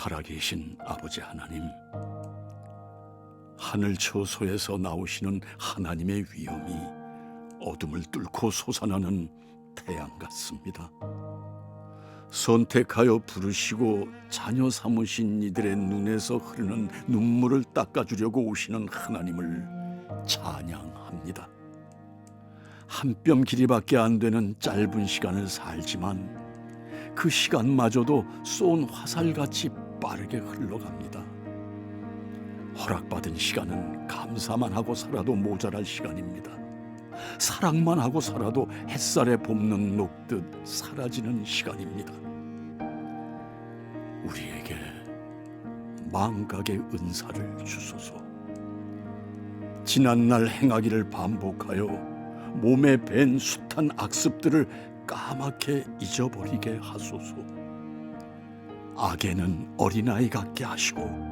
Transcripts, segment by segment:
살아계신 아버지 하나님, 하늘 초소에서 나오시는 하나님의 위엄이 어둠을 뚫고 솟아나는 태양 같습니다. 선택하여 부르시고 자녀 삼으신 이들의 눈에서 흐르는 눈물을 닦아주려고 오시는 하나님을 찬양합니다. 한 뼘 길이밖에 안 되는 짧은 시간을 살지만 그 시간마저도 쏜 화살같이 빠르게 흘러갑니다. 허락받은 시간은 감사만 하고 살아도 모자랄 시간입니다. 사랑만 하고 살아도 햇살에 볶는 녹듯 사라지는 시간입니다. 우리에게 망각의 은사를 주소서. 지난 날 행하기를 반복하여 몸에 밴 숱한 악습들을 까맣게 잊어버리게 하소서. 악에는 어린아이 같게 하시고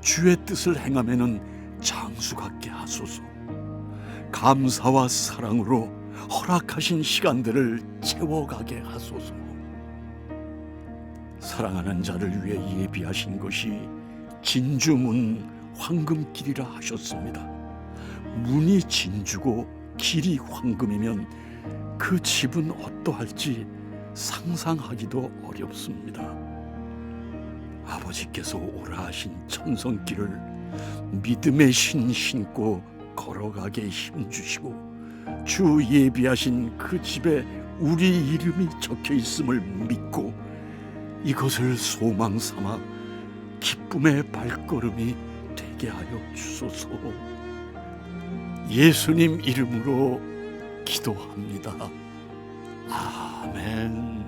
주의 뜻을 행함에는 장수 같게 하소서. 감사와 사랑으로 허락하신 시간들을 채워가게 하소서. 사랑하는 자를 위해 예비하신 것이 진주문 황금길이라 하셨습니다. 문이 진주고 길이 황금이면 그 집은 어떠할지 상상하기도 어렵습니다. 아버지께서 오라 하신 천성길을 믿음의 신 신고 걸어가게 힘 주시고 주 예비하신 그 집에 우리 이름이 적혀 있음을 믿고 이것을 소망 삼아 기쁨의 발걸음이 되게 하여 주소서. 예수님 이름으로 기도합니다. 아멘.